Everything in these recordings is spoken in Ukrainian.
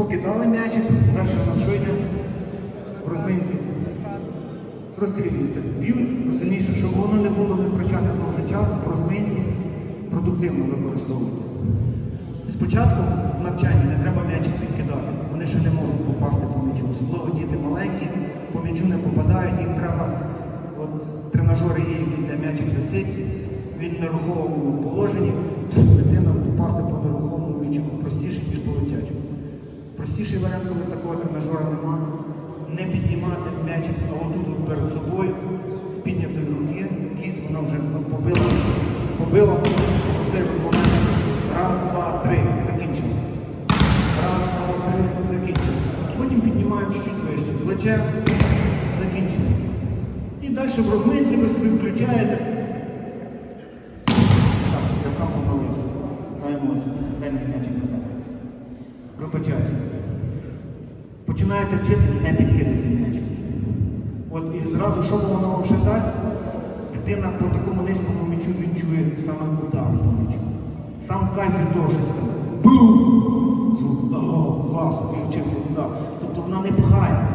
покидали м'ячик, далі у? В розминці. Розстрілюються, б'ють посильніше, щоб воно не було не втрачати знову ж час в розминці, продуктивно використовувати. Спочатку в навчанні не треба м'ячик підкидати. Вони ще не можуть попасти по м'ячу. Особливо діти маленькі, по м'ячу не попадають, їм треба, от тренажери є, які де м'ячик висить, він в нерухомому положенні, дитина попасти по нерухомому м'ячу простіше, ніж по летячому. Простіший варіант, коли такого тренажера немає, не піднімати м'ячик, а отут от перед собою, з піднятої руки, кість вона вже побила, побила оцей момент. Раз, два, три, закінчили. Раз, два, три, закінчили. Потім піднімаємо чуть-чуть вище. Плече, закінчили. І далі в розминці ви собі включаєте. Так, я сам помилився. На емоцію. Дай мені м'ячик назад. Вибачаюся. Починаєте вчити, не підкидайте м'яч. От і зразу, що воно вам ще дасть, дитина по такому низькому м'ячу відчує саме удар по м'ячу. Сам кайф від того, що ти там бум! Звук, класно, получився удар. Тобто вона не пхає.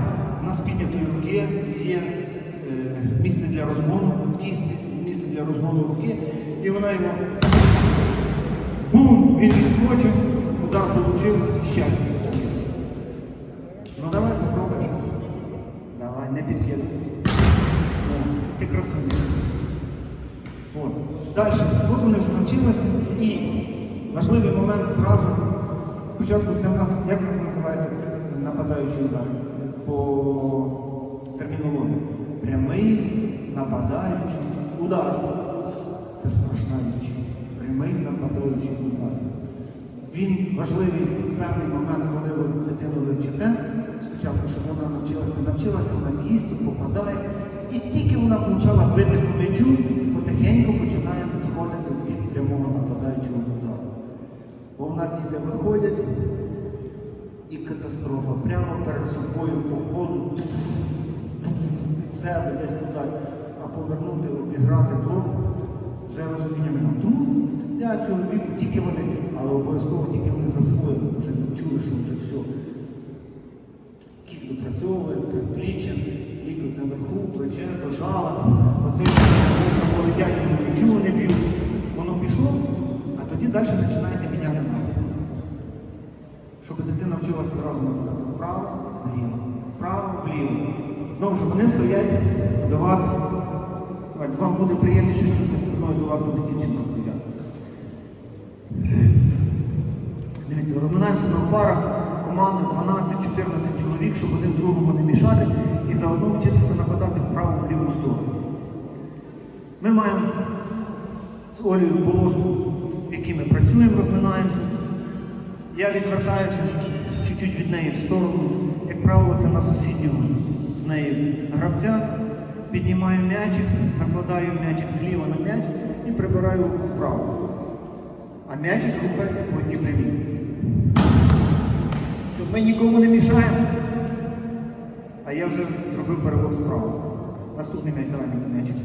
У нас піднятої руки є е, місце для розгону, кісті, місце для розгону руки, і вона його бум! Він відскочив, удар получився, щастя. Не Ти красуня. Далі. От вони вже навчилися. І важливий момент зразу. Спочатку це в нас, як це називається нападаючий удар? По термінології. Прямий нападаючий удар. Це страшна річ. Прямий нападаючий удар. Він важливий в певний момент, коли ви дитину ви вчите, спочатку, щоб вона навчилася, навчилася вона кістю, попадає, і тільки вона почала бити по м'ячу, потихеньку починає підходити від прямого нападаючого удару. Бо в нас діти виходять і катастрофа. Прямо перед собою по ходу від себе десь туди, а повернути, обіграти блок вже розуміння немає. Тому з дитячого віку тільки вони, але обов'язково тільки вони засвоїли, вже відчули, що вже все. Кість допрацьовує, предпліччя, лікоть наверху, плече, дожала. Вже по дитячому нічого не б'ють. Воно пішло, а тоді далі починаєте міняти напрямок. Щоб дитина вчилася одразу нападати вправо, вліво, вправо, вліво. Знову ж вони стоять до вас. Вам буде приємніше, якщо спиною до вас буде дівчина стояти. Дивіться, розминаємося на парах, команда 12-14 чоловік, щоб один другому не мішати і заодно вчитися нападати в праву ліву сторону. Ми маємо з Олею полоску, в якій ми працюємо, розминаємося. Я відвертаюся чуть-чуть від неї в сторону. Як правило, це на сусіднього з нею гравця. Піднімаю м'ячик, накладаю м'ячик зліва на м'яч і прибираю руку вправо. А м'ячик рухається по одній прямій. Щоб ми нікому не мішаємо. А я вже зробив перевод вправо. Наступний м'яч, давай мені м'ячик.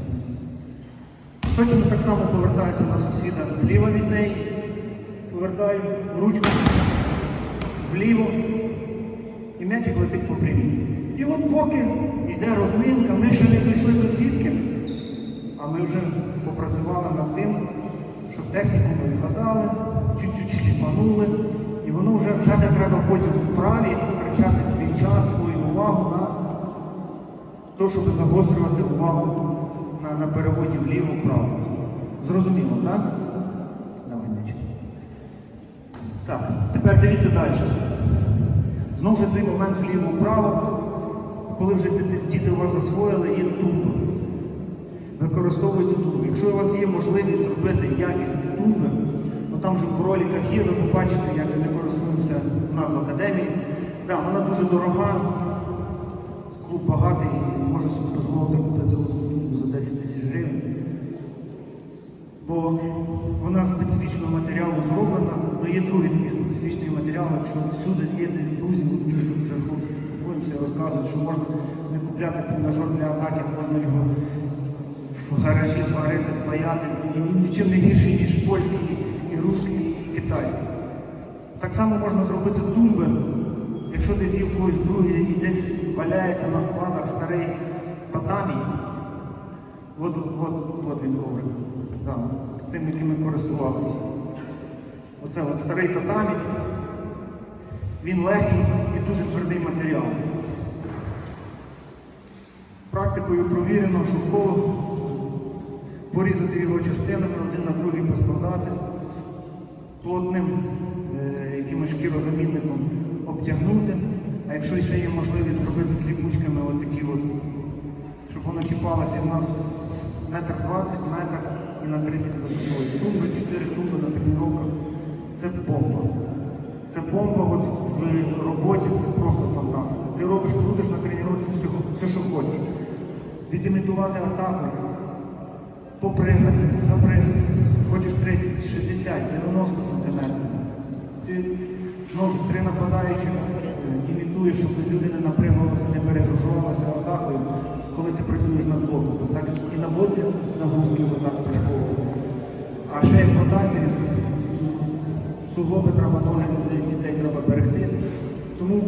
Точно так само повертаюся на сусіда зліва від неї. Повертаю ручку вліво. І м'ячик летить по прямій. І от поки йде розминка, ми ще не дійшли до сітки, а ми вже попрацювали над тим, щоб техніку ми згадали, чуть-чуть шліфанули, і воно вже вже не треба потім вправі втрачати свій час, свою увагу на те, щоб загострювати увагу на, на переводі вліво-вправо. Зрозуміло, так? Давай м'ячик. Так, тепер дивіться далі. Знову ж цей момент вліво-вправо, коли вже діти, у вас засвоїли, є тумби. Використовуйте тумби. Якщо у вас є можливість зробити якісні тумби, ну там же в роликах є, ви побачите, як ми нас в академії. Так, вона дуже дорога, клуб багатий і може собі дозволити купити одну за 10 тисяч гривень. Бо вона з специфічного матеріалу зроблена, але є другий такий специфічний матеріал, якщо всюди є десь друзі, тут вже хлопці спілкуємося, розказують, що можна не купляти тренажер для атаки, можна його в гаражі зварити, спаяти, нічим не гірший, ніж польський, і русський, і китайський. Так само можна зробити тумби Якщо десь є в когось другий і десь валяється на складах старий татамі, от, от, от він коврик, да, цим, яким ми користувалися. Оце от старий татамі, він легкий і дуже твердий матеріал. Практикою провірено, що порізати його частинами, один на другий поскладати, плотним якимось шкірозамінником обтягнути, а якщо ще є можливість зробити з ліпучками отакі от, щоб воно чіпалося в нас метр двадцять, метр і на 30 висотою. Тумби, 4 тумби на тренуваннях. Це бомба. Це бомба от в роботі, це просто фантастика. Ти робиш, крутиш на тренуванні все, все, що хочеш. Відімітувати атаку, попригати, запригати. Хочеш 30, 60, 90 сантиметрів. Ти ножу три нападаючих е, імітуєш, щоб люди не напрягувалися, не перегружувалися атакою, коли ти працюєш над блоком. Так і на боці нагрузки отак пришковують. А ще як ротація, суглоби треба ноги дітей треба берегти. Тому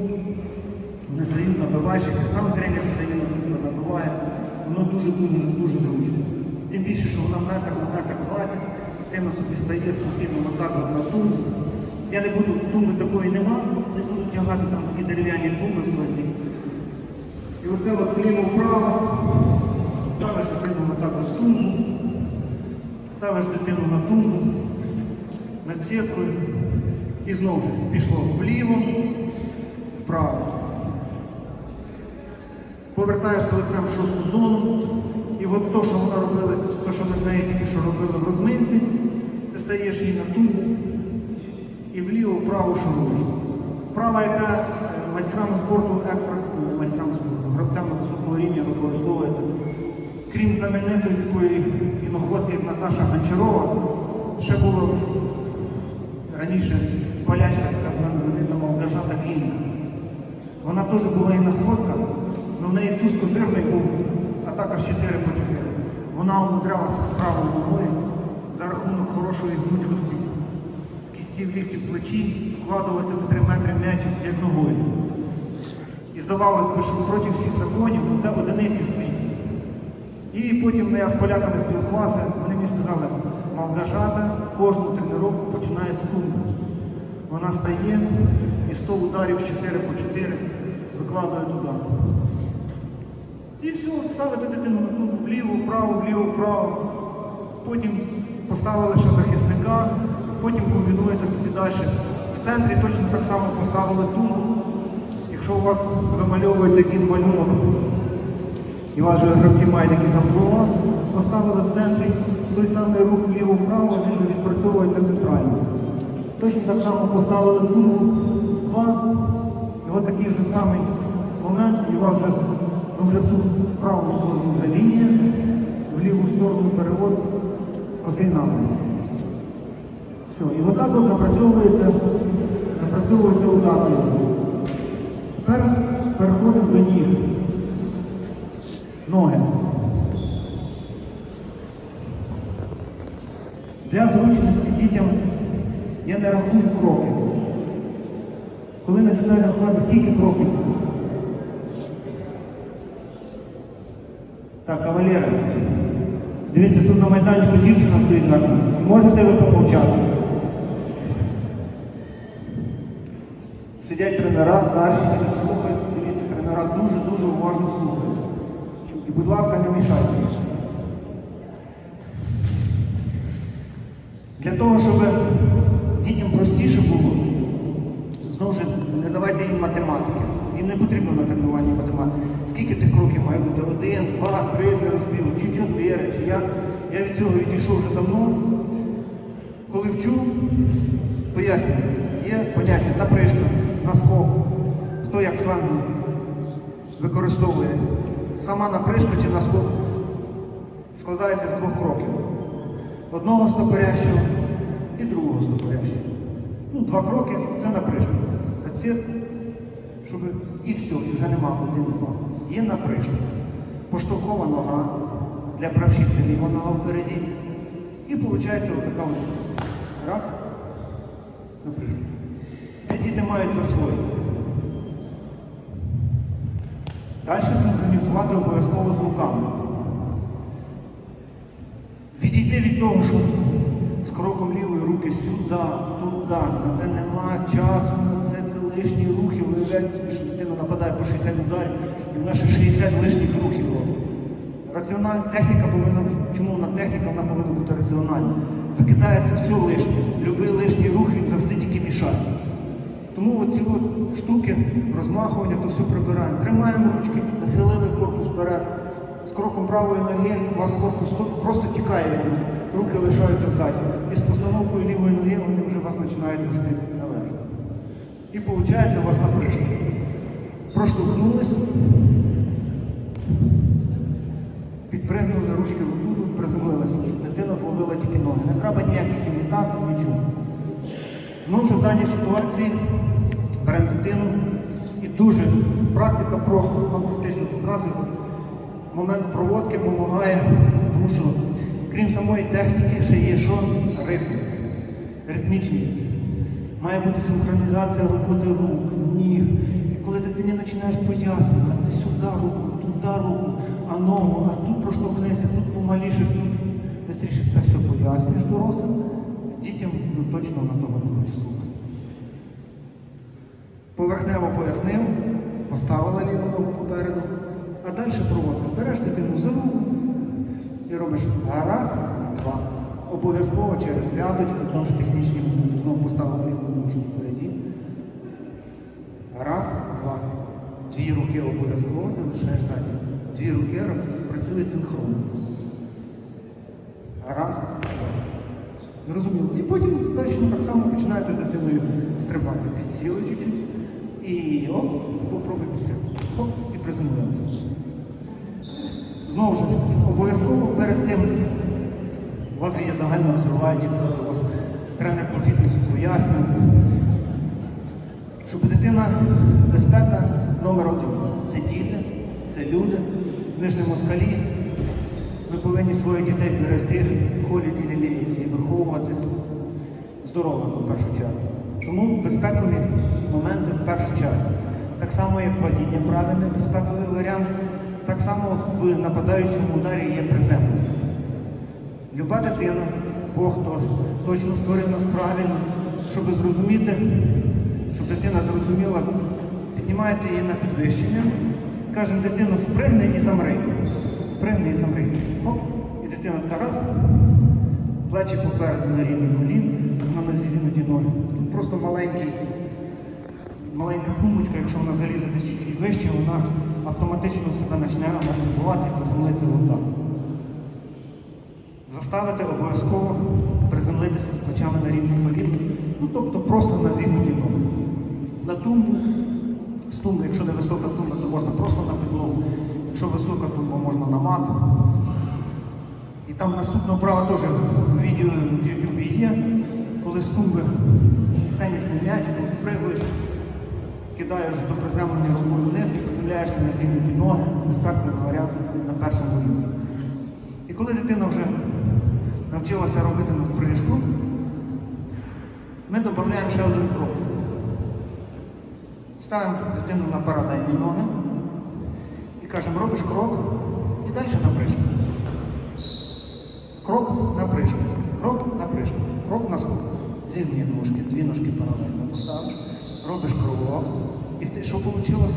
вони стають набивальщики, сам тренер стає набиває, воно дуже дуже зручно. Тим більше, що вона метр на метр двадцять, дитина собі стає спокійно отак на тумбу. Я не буду, тумби такої нема, не буду тягати там такі дерев'яні тумби складні. І оце от вліво-вправо, ставиш дитину на так от тумбу, ставиш дитину на тумбу, над сіткою і знову ж пішло вліво, вправо. Повертаєш лицем в шосту зону, і от то, що вона робила, то, що ми з нею тільки що робили в розминці, ти стаєш її на тумбу вліво, вправо. Вправа, яка е, майстрами спорту, екстра ну, майстрами спорту, гравцями високого рівня використовується. Крім знаменитої такої іноходки, як Наташа Гончарова, ще було в- раніше полячка така знаменита Молдажата Клінка. Вона теж була іноходка, але в неї тускозирний був, а також 4 по 4. Вона умудрялася з правою ногою за рахунок хорошої гнучкості в кісті в плечі вкладувати в 3 метри м'ячик як ногою. І здавалось би, що проти всіх законів це одиниці в світі. І потім я з поляками спілкувався, вони мені сказали, Малгажата кожну тренування починає з тумби. Вона стає і 100 ударів 4 по 4 викладає туди. І все, ставите дитину на тумбу вліво, вправо, вліво, вправо. Потім поставили ще захисника, комбінуєте собі далі. В центрі точно так само поставили тумбу. Якщо у вас вимальовується якийсь малюнок, і ваші гравці мають якісь амплуа, поставили в центрі, той самий рух вліво-вправо, він же відпрацьовує на центральну. Точно так само поставили тумбу в два, і от такий же самий момент, і у вас вже, ви вже тут в праву сторону вже лінія, в ліву сторону перевод напрямок. Все, і отак от напрацьовується, напрацьовується удар. Тепер переходимо до ніг. Ноги. Для зручності дітям я не рахую кроки. Коли починаю рахувати, скільки кроків? Так, кавалери. Дивіться, тут на майданчику дівчина стоїть на Можете ви помовчати? Сидять тренера, старші, слухають. Дивіться, тренера дуже-дуже уважно слухають. І, будь ласка, не мішайте. Для того, щоб дітям простіше було, знову ж не давайте їм математики. Їм не потрібно на тренуванні математики. Скільки тих кроків має бути? Один, два, три для розбігу, чи чотири, чи я. Я від цього відійшов вже давно. Коли вчу, пояснюю, є поняття напришка, наскок, хто як сленгу використовує. Сама напришка чи наскок складається з двох кроків. Одного стопорящого і другого стопорящого. Ну, два кроки це напришка. Пацієнт, щоб і все, і вже нема один-два. Є напришка. Поштовхова нога для правшиці ліва нога впереді. І виходить отака от штука. Раз. Напришка. Це діти мають засвоїти. Далі синхронізувати обов'язково з руками. Відійти від того, що з кроком лівої руки сюди, туди, на це нема часу, на це, це лишні рухи. Виявляється що дитина нападає по 60 ударів, і вона ще 60 лишніх рухів. Раціональна техніка повинна, чому вона техніка, вона повинна бути раціональна. Викидається все лишнє. Любий лишній рух він завжди тільки мішає. Тому оці от штуки, розмахування, то все прибираємо. Тримаємо ручки, нахилили корпус вперед. З кроком правої ноги у вас корпус просто тікає від них. руки лишаються ззаді. І з постановкою лівої ноги вони вже вас починають вести наверх. І виходить у вас напряжка. Проштовхнулися, підпригнули ручки тут, приземлилися, щоб дитина зловила тільки ноги. Не треба ніяких імітацій, нічого. Ну, вже в даній ситуації беремо дитину і дуже практика просто фантастично показує. Момент проводки допомагає, тому що крім самої техніки, ще є що? Ритм, ритмічність. Має бути синхронізація роботи рук, ніг. І коли дитині починаєш пояснювати а ти сюди руку, туди руку, а ногу, а тут проштовхнися, тут помаліше, тут швидше це все пояснюєш дорослим. Дітям ну, точно на того не хоче слухати. Поверхнево пояснив, поставила ліву ногу попереду, а далі проводка. Береш дитину за руку і робиш раз, два. Обов'язково через п'яточку, тому що технічні моменти. Знову поставила ліву ногу впереді. Раз, два. Дві руки обов'язково, ти лишаєш задні. Дві руки працюють синхронно. Раз, два. Зрозуміло. І потім точно так само починаєте з дитиною стрибати. Підсіли чуть-чуть. І оп, попробуй підсіли. Оп, і приземлилися. Знову ж, обов'язково перед тим у вас є загально розвиваючі кроки, у вас тренер по фітнесу пояснює, щоб дитина безпека номер один. Це діти, це люди, ми ж не москалі. Ми повинні своїх дітей берегти, холіти, ліліяти і виховувати здоровими в першу чергу. Тому безпекові моменти в першу чергу. Так само, як падіння правильний безпековий варіант, так само в нападаючому ударі є приземлення. Люба дитина, Бог то, точно створив нас правильно, щоб зрозуміти, щоб дитина зрозуміла, піднімаєте її на підвищення, кажемо, дитино, спригни і замри. Спригни і замри. Оп, і дитина така раз, плечі попереду на рівні колін, на нозі зігнуті ноги. Тут просто маленький, маленька тумбочка, якщо вона залізе десь чуть-чуть вище, вона автоматично себе почне амортизувати і приземлиться вода. Заставити обов'язково приземлитися з плечами на рівні колін, ну тобто просто на зігнуті ноги. На тумбу, з тумби, якщо не висока тумба, то можна просто на підлогу. Якщо висока тумба, можна на мат. І там наступна вправа теж відео в Ютубі є, коли з тумби з м'ячиком спригуєш, кидаєш до приземлення рукою вниз і приземляєшся на зігнуті ноги, безпековий варіант на першому рівні. І коли дитина вже навчилася робити надприжку, ми додаємо ще один крок. Ставимо дитину на паралельні ноги і кажемо, робиш крок і далі на прижку. Крок на прижку, крок на прижку, крок на скок. Зігні ножки, дві ножки паралельно поставиш, робиш крок. І ти, що вийшло?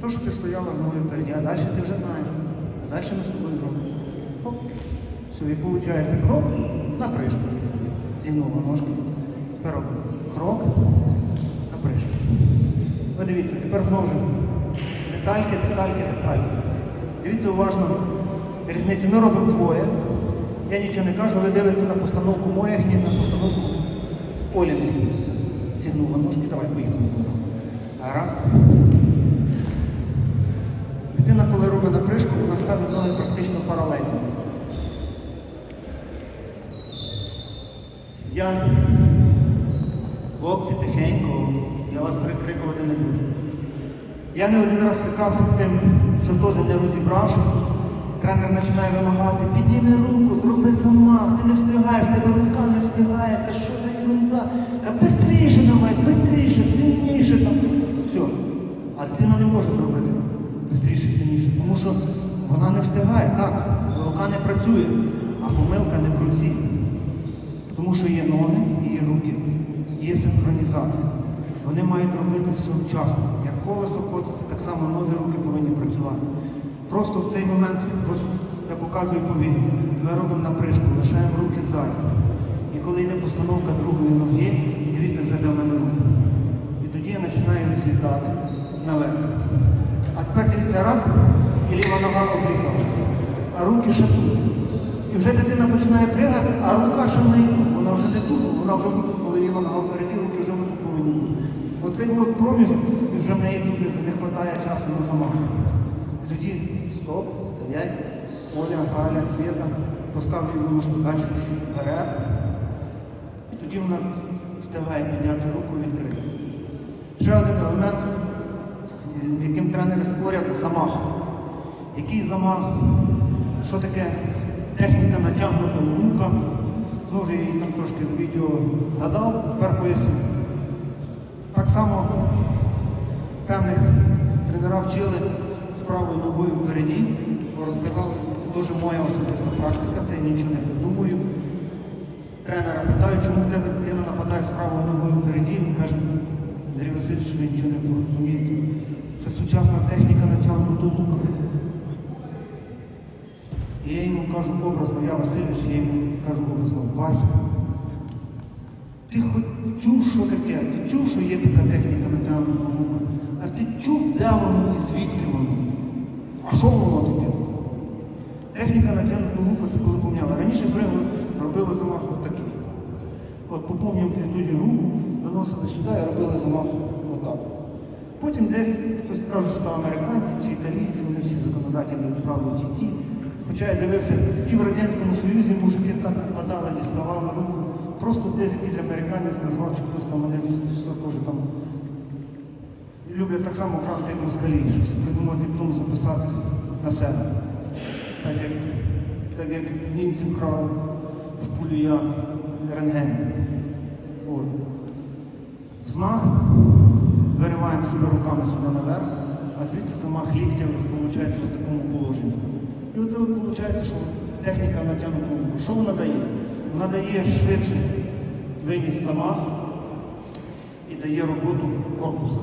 То, що ти стояла з ногою впереді, а далі ти вже знаєш. А далі ми з тобою робимо. Хоп. Все, і виходить крок на прижку. Зігнула ножку. Тепер робимо крок на прижку. Ви дивіться, тепер ж детальки, детальки, детальки. Дивіться уважно різницю. Ми робимо двоє. Я нічого не кажу, ви дивитеся на постановку моїх ніг, на постановку Оліних. Зігнула ножки, давай поїхали. Раз. Дитина, коли робить напришку, вона ставить ноги практично паралельно. Я, хлопці, тихенько, я вас перекрикувати не буду. Я не один раз стикався з тим, що теж не розібравшись, тренер починає вимагати, підніми руку, зроби замах, ти не встигаєш, тебе рука не встигає, та що за ерунда? Бистріше сильніше там. Все. А дитина не може зробити. швидше, сильніше. Тому що вона не встигає, так, рука не працює, а помилка не в руці. Тому що є ноги і є руки, є синхронізація. Вони мають робити все вчасно. Як колесо котиться, так само ноги, руки повинні працювати. Просто в цей момент, я показую повільно, ми робимо напришку, лишаємо руки ззаді. Коли йде постановка другої ноги, дивіться вже в мене руки. І тоді я починаю розлітати наверх. А тепер дивіться, раз, і ліва нога обрізалася, а руки ще тут. І вже дитина починає пригати, а рука ще в неї тут. Вона вже не тут, вона вже тут, коли ліва нога впереді, руки вже тут повинні. Оцей от проміжок, і вже в неї тут не не вистачає часу на замах. І тоді стоп, стоять, Оля, Галя, Света, поставлю ножку далі вперед. Тоді вона встигає підняти руку і відкритися. Ще один елемент, яким тренери спорять замах. Який замах? Що таке техніка натягнутого лука? Знову ж я її там трошки в відео згадав, тепер поясню. Так само певних тренера вчили з правою ногою впереді, розказали, це дуже моя особиста практика, це нічого не придумую. Тренера питають, чому в тебе дитина нападає з правою ногою впереді. Він каже, Андрій Васильович, ви нічого не розумієте. Це сучасна техніка натягнутого лука. І я йому кажу образно, я Васильович, я йому кажу образно, Вася. Ти хоч чув, що таке? Ти чув, що є така техніка натягнутого лука? А ти чув, де воно і звідки воно? А що воно таке? Техніка натягнутого лука це коли поміняли. Раніше бригу робили замах отакий. От по повній руку виносили сюди і робили замах отак. Потім десь хтось каже, що американці чи італійці, вони всі законодателі відправили ті. Хоча я дивився і в Радянському Союзі мужики так нападали, діставали руку. Просто десь якийсь американець назвав, чи хтось там вони все теж там люблять так само красти, як москалі, щось придумати, потім записати на себе. Так як, так як німці вкрали в пулія рентген. От. Змах, вириваємо себе руками сюди наверх, а звідси замах ліктя виходить в такому положенні. І оце виходить, що техніка натягнутого луку. Що вона дає? Вона дає швидше виніс замах і дає роботу корпуса.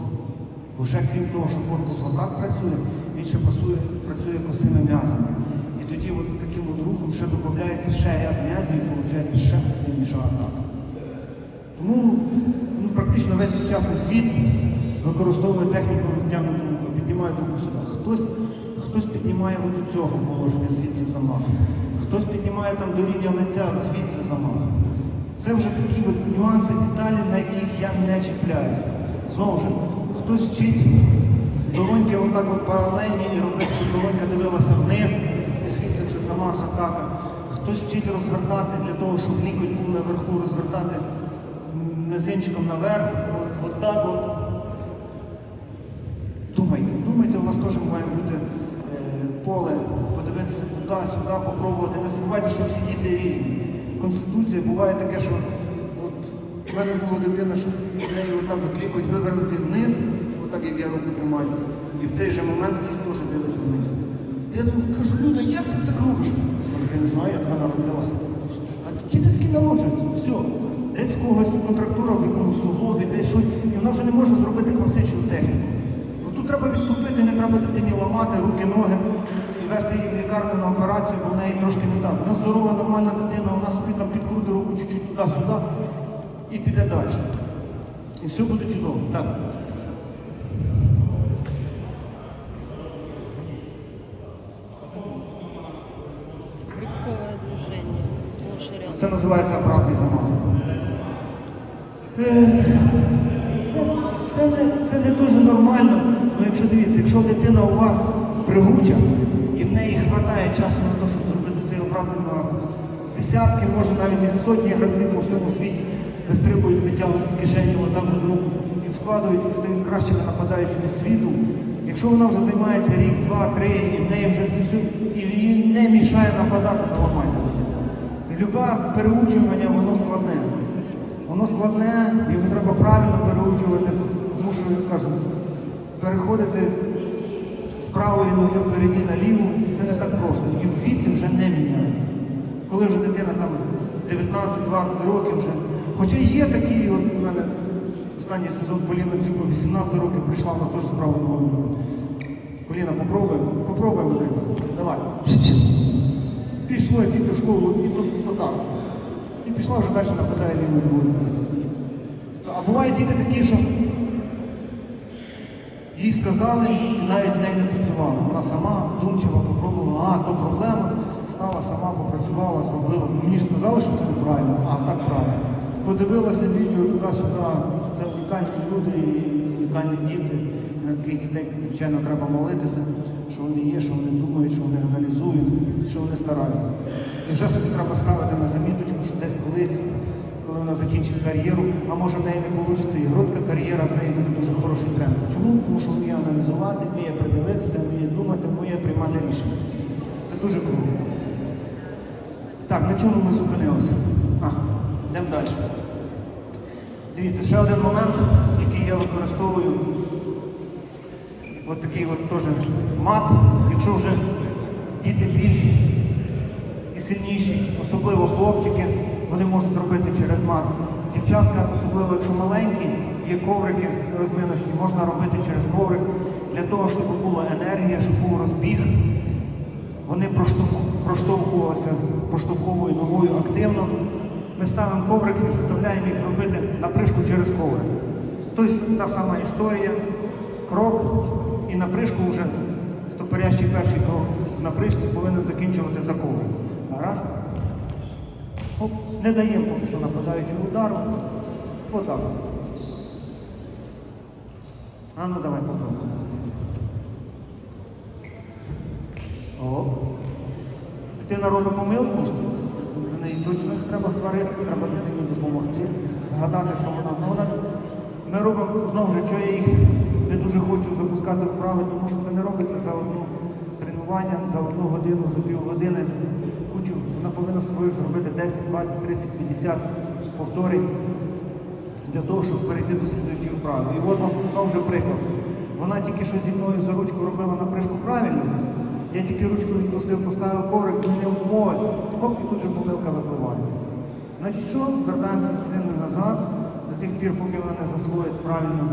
Бо ще крім того, що корпус отак працює, він ще пасує, працює косими м'язами. І тоді от з таким от рухом ще додається ще ряд м'язів і виходить ще активніша атака. Тому ну, практично весь сучасний світ використовує техніку натягнутого лука, піднімає руку сюди. Хтось, хтось піднімає от до цього положення, звідси замах. Хтось піднімає там до рівня лиця, звідси замах. Це вже такі от нюанси, деталі, на яких я не чіпляюся. Знову ж, хтось вчить долоньки отак от паралельні і робить, щоб долонька дивилася вниз, і звідси вже замах, атака. Хтось вчить розвертати для того, щоб лікоть був наверху, розвертати мизинчиком наверх, от, от так от. Думайте, думайте, у вас теж має бути е, поле, подивитися туди, сюди, попробувати. Не забувайте, що всі діти різні. Конституція буває таке, що от в мене була дитина, що в неї отак от лікоть вивернутий вниз, отак як я руку тримаю. І в цей же момент кість теж дивиться вниз. Я думаю, кажу, Люда, як ти це робиш? Вона каже, я не знаю, я така народилася. А діти такі народжуються, все. Десь в когось контрактура в якомусь суглобі, десь щось, і вона вже не може зробити класичну техніку. Ну тут треба відступити, не треба дитині ламати руки, ноги і вести її в лікарню на операцію, бо в неї трошки не так. Вона здорова, нормальна дитина, вона собі там підкрутить руку чуть-чуть туди-сюди і піде далі. І все буде чудово. Так. Називається обратний замах. Це, це, не, це не дуже нормально. Ну якщо дивіться, якщо дитина у вас пригуча і в неї вистачає часу на те, щоб зробити цей обратний замах, десятки, може навіть із сотні гравців по всьому світі вистрибують, витягують з кишені отак от руку і вкладають і стають кращими нападаючими світу. Якщо вона вже займається рік, два, три, і в неї вже все і не мішає нападати, то дитину. Любе переучування, воно складне. Воно складне, його треба правильно переучувати, тому що, як кажу, переходити з правої ноги впереді на ліву, це не так просто. І в віці вже не міняють. Коли вже дитина там 19-20 років вже. Хоча є такі, от у мене останній сезон Поліна Дзюба 18 років прийшла вона теж з правою ногою. Поліна, попробуємо, попробуємо, давай. Пішло, діти в школу, і отак. І пішла вже далі нападає ногою. А бувають діти такі, що їй сказали і навіть з нею не працювала. Вона сама вдумчиво попробувала, а то проблема, стала сама, попрацювала, зробила. Мені сказали, що це неправильно, а так правильно. Подивилася відео туди-сюди, це унікальні люди і унікальні діти. На таких дітей, звичайно, треба молитися, що вони є, що вони думають, що вони аналізують, що вони стараються. І вже собі треба ставити на заміточку, що десь колись коли вона закінчить кар'єру, а може в неї не вийде і гродська кар'єра, з неї буде дуже хороший тренер. Чому? Тому що вміє аналізувати, вміє придивитися, вміє думати, вміє приймати рішення. Це дуже круто. Так, на чому ми зупинилися? Ага, йдемо далі. Дивіться, ще один момент, який я використовую. От такий от теж мат, якщо вже діти більші і сильніші, особливо хлопчики, вони можуть робити через мат. Дівчатка, особливо якщо маленькі, є коврики розминочні, можна робити через коврик для того, щоб була енергія, щоб був розбіг. Вони проштовхувалися поштовховою ногою активно. Ми ставимо коврик і заставляємо їх робити напришку через коврик. Тобто та сама історія, крок і напришку вже стопорящий перший крок в напришці повинен закінчувати за коврик. Гаразд? Оп, не даємо поки що нападаючого удару. Отак. А ну давай попробуємо. Оп. Дитина робить помилку, за неї точно треба сварити, треба дитині допомогти, згадати, що вона. Вона... Ми робимо знову ж, що я їх не дуже хочу запускати вправи, тому що це не робиться за одну тренування, за одну годину, за півгодини. Кучу, вона повинна своїх зробити 10, 20, 30, 50 повторень для того, щоб перейти до слідуючої вправи. І от вам знову вже приклад. Вона тільки що зі мною за ручку робила напришку правильно. Я тільки ручку відпустив, поставив коврик, змінив моль, хоп, і тут же помилка випливає. Значить, що? Вертаємося з цим назад до тих пір, поки вона не засвоїть правильно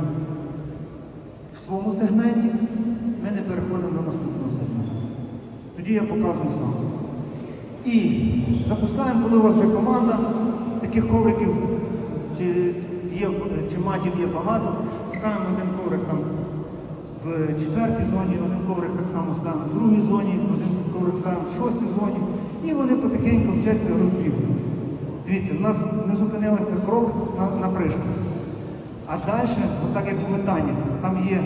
в своєму сегменті, ми не переходимо до наступного сегменту. Тоді я показую сам. І запускаємо, коли у вас вже команда, таких ковриків чи, є, чи матів є багато, ставимо один коврик там в четвертій зоні, один коврик так само ставимо в другій зоні, один коврик ставимо в шостій зоні, і вони потихеньку вчаться розбігу. Дивіться, в нас не зупинилися крок на, на пришку. А далі, отак як в метанні, там є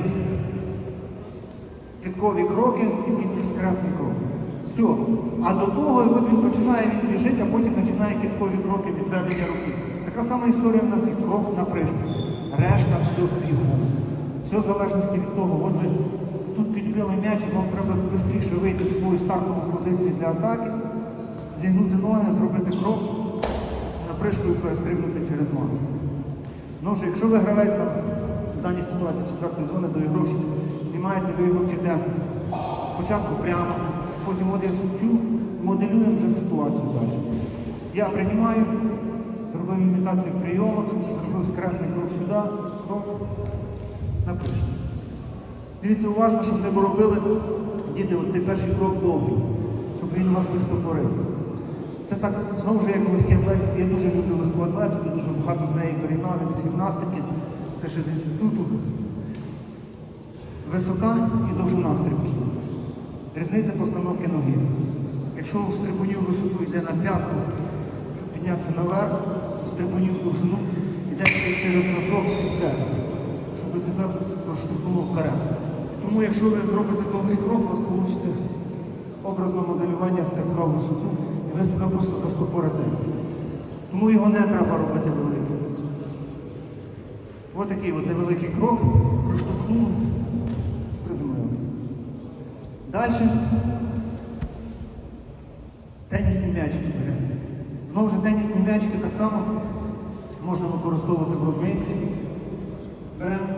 киткові кроки і в кінці скресний крок. Все. А до того і от він починає він біжить, а потім починає киткові кроки відведення руки. Така сама історія в нас і крок на пришку. Решта все бігом. Все в залежності від того, от ви тут підбили м'яч, вам треба швидше вийти в свою стартову позицію для атаки, зігнути ноги, зробити крок, на перестрибнути через мат. Ну ж, якщо ви гравець в даній ситуації четвертої зони до ігровщик знімається, ви його вчите спочатку прямо, потім от я вчу, моделюємо вже ситуацію далі. Я приймаю, зробив імітацію прийому, зробив скресний крок сюди, крок на пришку. Дивіться уважно, щоб не робили діти оцей перший крок довгий, щоб він вас не стопорив. Це так, знову ж як легкий атлет, я дуже люблю легку атлетику, дуже багато з неї переймав як з гімнастики, це ще з інституту. Висока і довжина стрибків. Різниця постановки ноги. Якщо в стрибунів висоту йде на п'ятку, щоб піднятися наверх, в стрибунів довжину йде ще через носок під себе, щоб тебе проштовхнуло вперед. Тому якщо ви зробите довгий крок, у вас вийде образне моделювання стрибка в висоту, і ви себе просто застопорите. Тому його не треба робити великим. Ось такий от невеликий крок, проштовхнулося, приземлилися. Далі тенісні м'ячики. Знову ж тенісні м'ячики так само можна використовувати в розминці. Беремо.